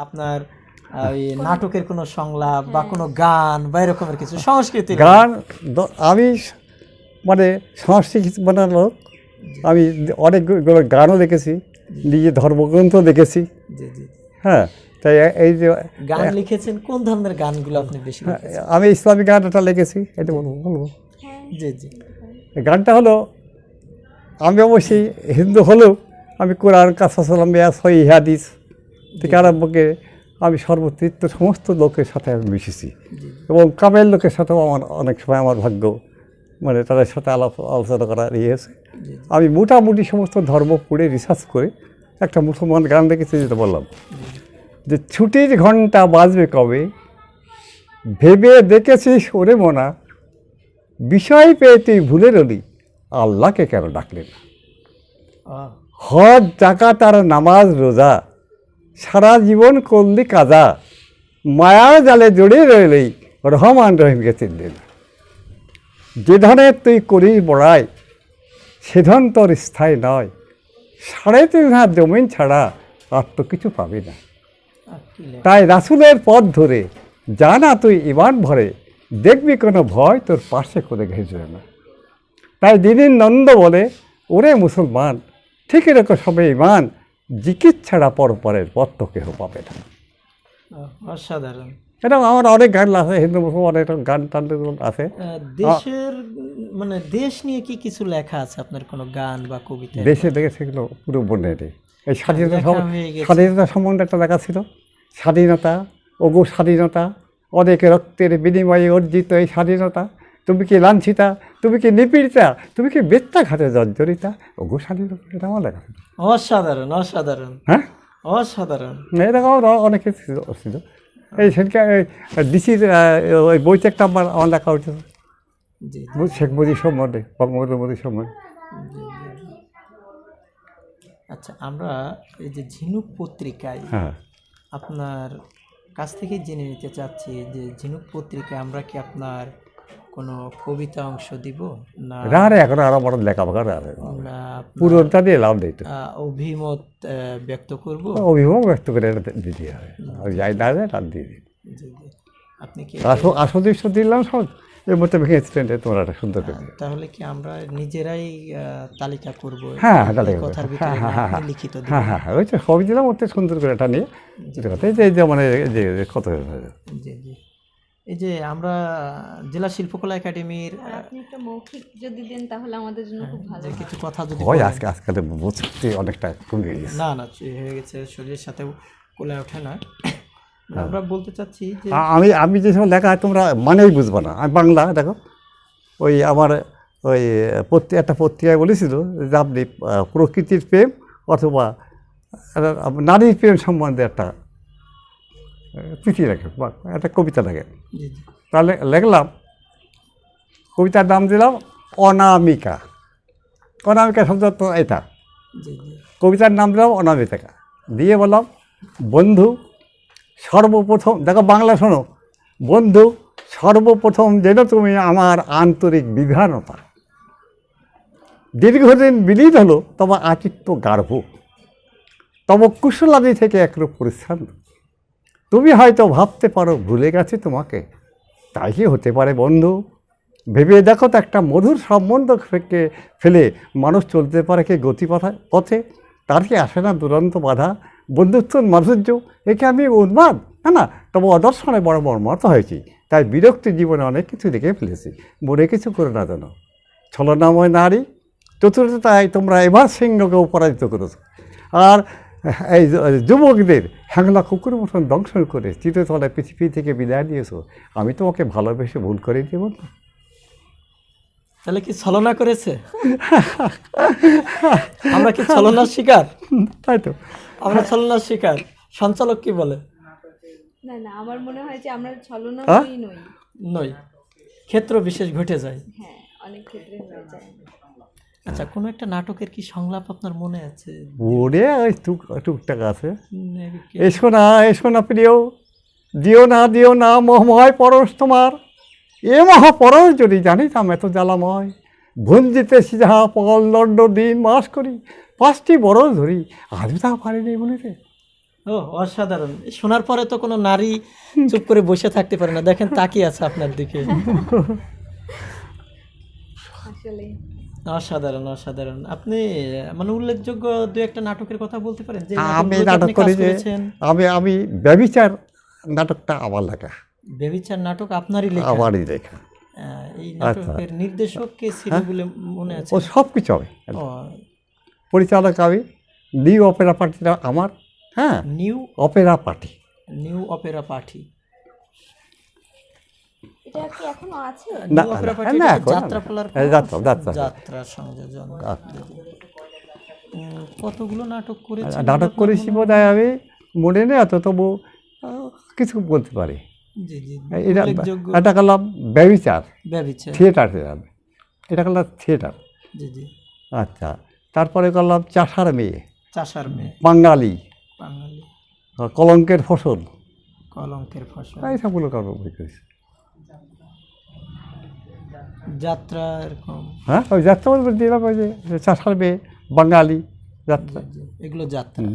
আপনার ওই নাটকের কোনো সংলাপ বা কোনো গান বা এরকমের কিছু সংস্কৃতি গান আমি মানে সংস্কৃতি মানে লোক আমি অনেকগুলো গানও দেখেছি নিজে ধর্মগ্রন্থ দেখেছি হ্যাঁ তাই এই যে গান লিখেছেন কোন ধরনের গানগুলো আপনি বেশি হ্যাঁ। আমি ইসলামিক গানটা লিখেছি এটা বলব বলব। জি জি। গানটা হলো আমি অবশ্যই হিন্দু হলেও আমি কোরআন কাসালাম সই হাদিস থেকে আরম্ভ করে আমি সর্বতীর্থ সমস্ত লোকের সাথে আমি মিশেছি। এবং কামের লোকের সাথেও আমার অনেক সময় আমার ভাগ্য মানে তাদের সাথে আলাপ আলোচনা করার ইয়ে আছে। আমি মোটামুটি সমস্ত ধর্ম পড়ে রিসার্চ করে একটা মুসলমান গান দেখেছি যেটা বললাম। যে ছুটির ঘণ্টা বাজবে কবে? ভেবে দেখেছিস ওরে মোনা বিষয় পেয়ে তুই ভুলে রলি আল্লাহকে কেন ডাকলেন আহ, হজ জাকাত আর নামাজ রোজা সারা জীবন করলি কাজা। মায়ার জালে জড়িয়ে রইলেই রহমান রহিমকে চিনলি না যে ধরনের তুই করিস বড়াই, সে তোর স্থায়ী নয়। সাড়ে তিন হাত জমিন ছাড়া আর তো কিছু পাবি না? তাই রাসুলের পথ ধরে যা না তুই ইমান ভরে, দেখবি কোনো ভয় তোর পাশে করে ঘেঁচবে না। তাই দিদির নন্দ বলে, ওরে মুসলমান ঠিক এরকম সবে ইমান জিকির ছাড়া পরপরের পথ তো কেহ পাবে না। অসাধারণ। এটা আমার অনেক গান আছে হিন্দু মুসলমান অনেক গান টান আছে। দেশের মানে দেশ নিয়ে কি কিছু লেখা আছে আপনার কোনো গান বা কবিতা? দেশে দেখে সেগুলো পুরো বনে নেই এই স্বাধীনতা হয়ে গেছে। স্বাধীনতা সম্বন্ধে একটা লেখা ছিল স্বাধীনতা অগু স্বাধীনতা অনেক রক্তের বিনিময়ে অর্জিত এই স্বাধীনতা তুমি কি লাঞ্ছিতা? তুমি কি নিপীড়িতা? তুমি কি বেত্যাঘাতে জর্জরিতা? ওগো স্বাধীনতা এটা আমার লেখা অসাধারণ অসাধারণ। হ্যাঁ? অসাধারণ। এরকম অনেক ছিল এই সেদিনকে ডিসির ওই বইতে একটা আমার আমার লেখা হয়েছিল জি শেখ মুজিব সম্বন্ধে বঙ্গবন্ধু মোদী সম্বন্ধে আচ্ছা আমরা এই যে ঝিনুক পত্রিকায় হ্যাঁ। আপনার কাছ থেকে জেনে নিতে চাচ্ছি যে ঝিনুক পত্রিকায় আমরা কি আপনার কোনো কবিতা অংশ দিব না? না রে এখন আরও বড় লেখা আছে না পুরোটা দিয়ে লাভ নেই তো। অভিমত ব্যক্ত করব? অভিভাবক ব্যক্ত করে দিতে হবে। আর যাই না যায় তার দিয়ে আপনি কি দৃশ্য দিলাম সব। এর মধ্যে ভেঙে স্ট্যান্ডে তোমরা একটা সুন্দর করে তাহলে কি আমরা নিজেরাই তালিকা করব? হ্যাঁ হ্যাঁ কথার ভিতরে হ্যাঁ হ্যাঁ হ্যাঁ লিখিত হ্যাঁ হ্যাঁ ওই তো সবই দিলাম ওতে সুন্দর করে এটা নিয়ে। কথা যে মানে যে কত জি জি। এই যে আমরা জেলা শিল্পকলা একাডেমির আপনি একটা মৌখিক যদি দেন তাহলে আমাদের জন্য খুব ভালো যে কিছু কথা যদি হয়। আজকে আজকাল বুঝতে অনেকটা কমে গেছে। না না হয়ে গেছে শরীরের সাথে কোলে ওঠে না। আমরা বলতে চাচ্ছি যে আমি আমি যে সময় লেখা হয় তোমরা মানেই বুঝবে না। আমি বাংলা দেখো। ওই আমার ওই পত্রি একটা পত্রিকায় বলেছিল যে আপনি প্রকৃতির প্রেম অথবা একটা নারীর প্রেম সম্বন্ধে একটা চিঠি লেখে বা একটা কবিতা লেখে। জি জি। তাহলে লেখলাম কবিতার নাম দিলাম অনামিকা। অনামিকা শব্দ তো এটা। কবিতার নাম দিলাম অনামিকা দিয়ে বললাম বন্ধু সর্বপ্রথম দেখো বাংলা শোনো। বন্ধু সর্বপ্রথম যেন তুমি আমার আন্তরিক বিধানতা দীর্ঘদিন বিলীত হলো তোমার আচিত্য গার্ভ তব কুশলাদি থেকে একরূপ পরিচ্ছন্ন। তুমি হয়তো ভাবতে পারো, ভুলে গেছে তোমাকে। তাই কি হতে পারে বন্ধু? ভেবে দেখো তো একটা মধুর সম্বন্ধ ফেলে মানুষ চলতে পারে কি গতি পথা? তার কি আসে না দুরন্ত বাধা? বন্ধুত্ব মাধুর্য একে আমি উন্মাদ? না না, তবে অদর্শনে বড় মর্মাহত হয়েছি। তাই বিরক্তি জীবনে অনেক কিছু দেখে ফেলেছি। মনে কিছু করে না যেন। ছলনাময় নারী চতুর্থতায় তোমরা এবার সিংহকেও পরাজিত করেছ। আর এই যুবকদের হ্যাংলা কুকুর মতন দংশন করে চিরতলে পৃথিবী থেকে বিদায় দিয়েছ আমি তোমাকে ভালোবেসে ভুল করে দেব না। তাহলে কি ছলনা করেছে? আমরা কি ছলনার শিকার? তাই তো। আমরা ছলনার শিকার। সঞ্চালক কি বলে? না না আমার মনে হয় যে আমরা ছলনা? নই। নই। ক্ষেত্র বিশেষ ঘটে যায়। হ্যাঁ অনেক ক্ষেত্রে হয়ে যায়। আচ্ছা কোনো একটা নাটকের কি সংলাপ আপনার মনে আছে? ওরে ওই টুক টুকটাক আছে। এসো না এসো না প্রিয়। দিও না দিও না মোহময় পরশ তোমার। এ মহাপরশ যদি জানিতাম এত জ্বালাময়। ভঞ্জিতে সিধা পল দণ্ড দিন মাস করি পাঁচটি বরস ধরি আজও তা পারিনি বলিতে ও অসাধারণ। শোনার পরে তো কোনো নারী চুপ করে বসে থাকতে পারে না। দেখেন তাকিয়ে আছে আপনার দিকে। আসলে অসাধারণ অসাধারণ। আপনি মানে উল্লেখযোগ্য দু একটা নাটকের কথা বলতে পারেন যে আমি নাটক করি যে? আমি আমি ব্যবিচার নাটকটা আমার লেখা। বেবিচার নাটক আপনারই লেখা? আমারই লেখা। এই নাটকের নির্দেশক কে ছিল বলে মনে আছে? ও সব কিছু হবে পরিচালক আমি নিউ অপেরা পার্টিটা আমার হ্যাঁ? New opera party. New opera party. এটা কি এখনও আছে? না, না, পার্টি না, এটা এখন না। যাত্রাপালার এই যাত্রা, যাত্রা। যাত্রা সংযোজন। কতগুলো নাটক করেছি বোধ হয় আমি মনে নেই অত তবু কিছু বলতে পারি। জি জি এটা এটা করলাম ব্যবিচার। ব্যবিচার। থিয়েটার এটা করলাম থিয়েটার। জি জি। আচ্ছা তারপরে করলাম চাষার মেয়ে। চাষার মেয়ে। বাঙালি। বাঙালি। কলঙ্কের ফসল। কলঙ্কের ফসল। এই সবগুলো কর্ম করেছি যাত্রা এরকম। হ্যাঁ ওই যাত্রা বলতে দিলাম ওই যে বাঙালি যাত্রা। এগুলো যাত্রা।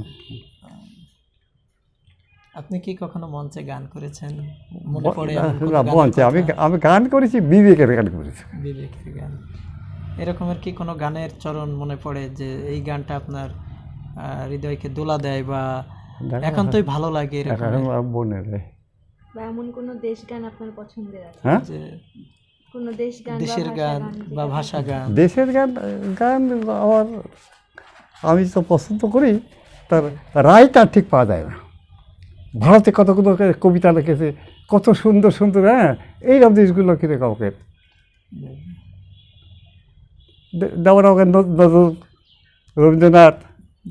আপনি কি কখনো মঞ্চে গান করেছেন? মনে পড়ে বলছে আমি আমি গান করেছি বিবেকের গান করেছি। বিবেকের গান। এরকমের কি কোনো গানের চরণ মনে পড়ে যে এই গানটা আপনার হৃদয়কে দোলা দেয় বা এখন একান্তই ভালো লাগে এরকম মনে বা এমন কোনো দেশ গান আপনার পছন্দের আছে? হ্যাঁ? যে কোনো দেশ গান দেশের গান বা ভাষা গান। দেশের গান গান আমার আমি তো পছন্দ করি তার রায়টা ঠিক পাওয়া যায় না। ভারতে কতগুলো কবিতা লিখেছে কত সুন্দর সুন্দর হ্যাঁ এইরকম জিনিসগুলো কিনে কাউকে? যেমন আমাকে নজ- নজরুল রবীন্দ্রনাথ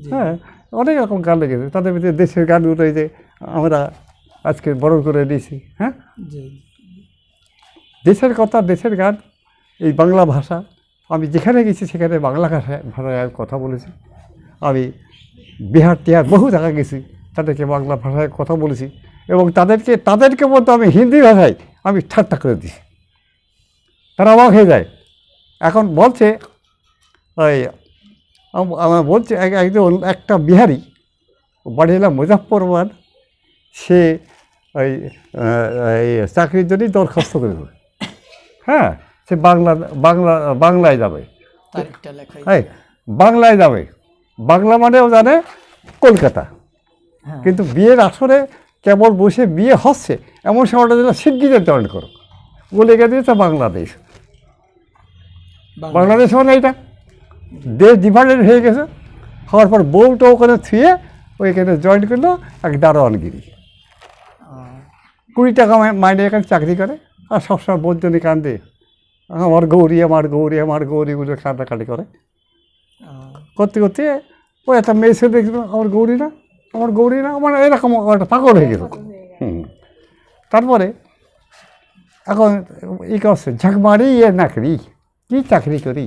হ্যাঁ অনেক রকম গান লেগেছে তাদের ভিতরে দেশের গানগুলো এই যে আমরা আজকে বড় করে দিয়েছি হ্যাঁ? জি। দেশের কথা, দেশের গান, এই বাংলা ভাষা। আমি যেখানে গেছি, সেখানে বাংলা ভাষায় ভাষায় কথা বলেছি। আমি বিহার টিহার বহু জায়গায় গেছি, তাদেরকে বাংলা ভাষায় কথা বলেছি এবং তাদেরকে তাদেরকে বলতে আমি হিন্দি ভাষায় আমি ঠাট্টা করে দিছি। তারা অবাক হয়ে যায়। এখন বলছে, ওই আমার বলছে এক- একজন, একটা বিহারি, বাড়ি এলাম মুজাফরবাদ সে ওই চাকরির জন্যই দরখাস্ত করবে হ্যাঁ সে বাংলা বাংলা বাংলায় যাবে। হ্যাঁ বাংলায় যাবে। বাংলা মানেও জানে কলকাতা। হ্যাঁ। কিন্তু বিয়ের আসরে কেবল বসে বিয়ে হচ্ছে এমন সময়টা যেন শিগগিরি জয়েন করো বলে গেছে বাংলাদেশ। বাংলা বাংলাদেশ মানে এটা। দেশ ডিভাইডেড হয়ে গেছে। হওয়ার পর বউটা ওখানে থুয়ে ওইখানে জয়েন করল এক দারোয়ানগিরি। কুড়ি টাকা মাইনে এখানে চাকরি করে। আর সবসময় বৈদ্যুতিক কান্দে আমার গৌরী আমার গৌরী আমার গৌরীগুলো কান্নাকাটি করে আহ, করতে করতে ও একটা মেয়ে ছেলে দেখছিল আমার গৌরী না আমার গৌরী না আমার এরকম ও একটা পাগল হয়ে গেল হুম তারপরে এখন ই করছে ঝকমারি ইয়ে নাকরি কি চাকরি করি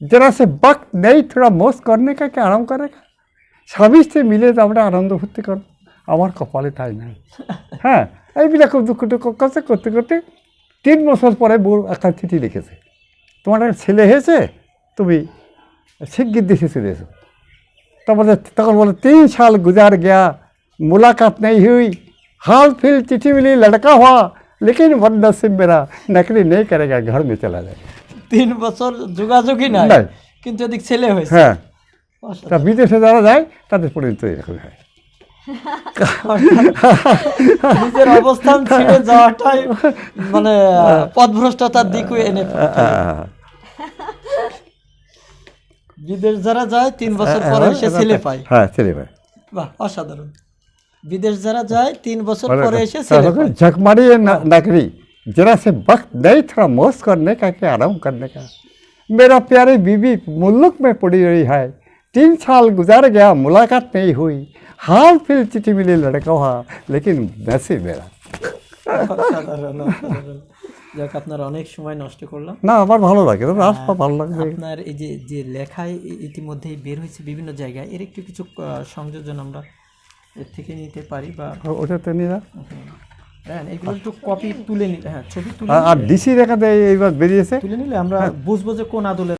जरा से वक्त नहीं थोड़ा मोस करने का क्या आराम करे का স্বামী স্ত্রী মিলে তো আমরা আনন্দ ফুর্তি করব আমার কপালে তাই নাই। হ্যাঁ এইবিলাক দুঃখ দুঃখ কাছে করতে করতে তিন বছর পরে বউ একটা চিঠি লিখেছে। তোমার ছেলে হয়েছে তুমি শিগগির দেশে চলে এসো। তারপরে তখন বলে তিন সাল গুজার গিয়া মুলাকাত নেই হুই হাল ফিল চিঠি মিলি লড়কা হওয়া লেকিন বদনা সিম বেড়া নাকরি নেই করে গা ঘর মে চলা যায়। তিন বছর যোগাযোগই নাই কিন্তু এদিক ছেলে হয়েছে। হ্যাঁ। তা বিদেশে যারা যায় তাদের পরিণত এরকম হয়। নিজের অবস্থান ছেড়ে যাওয়াটাই মানে আহ, পথভ্রষ্টতার দিকে এনে ফেলে। বিদেশ যারা যায় তিন বছর পরে এসে ছেলে পায় হ্যাঁ ছেলে পায় বাহ অসাধারণ বিদেশ যারা যায় তিন বছর মানে পরে এসে ছেলে পায় झकमारी ये न- नगरी जरा से वक्त नहीं थोड़ा मोस करने का कि आराम करने का मेरा प्यारी बीवी मुल्क में पड़ी रही है तीन साल गुजार गया मुलाकात नहीं हुई हाल फिर चिट्ठी मिली लड़का हुआ लेकिन नसीब मेरा অসাধারণ অসাধারণ যাক আপনার অনেক সময় নষ্ট করলাম না আমার ভালো লাগে রাস ভালো লাগবে আপনার এই যে যে লেখায় ই- ইতিমধ্যেই বের হয়েছে বিভিন্ন জায়গায় এর একটু কিছু আহ, সংযোজন আমরা এর থেকে নিতে পারি বা ওটাতে নিয়ে যা। হ্যাঁ এগুলো একটু কপি তুলে নিলে হ্যাঁ ছবি তুলে আর- আর ডিসি দেখাতে এইবার বেরিয়েছে তুলে নিলে আমরা বুঝবো যে কোন আদলের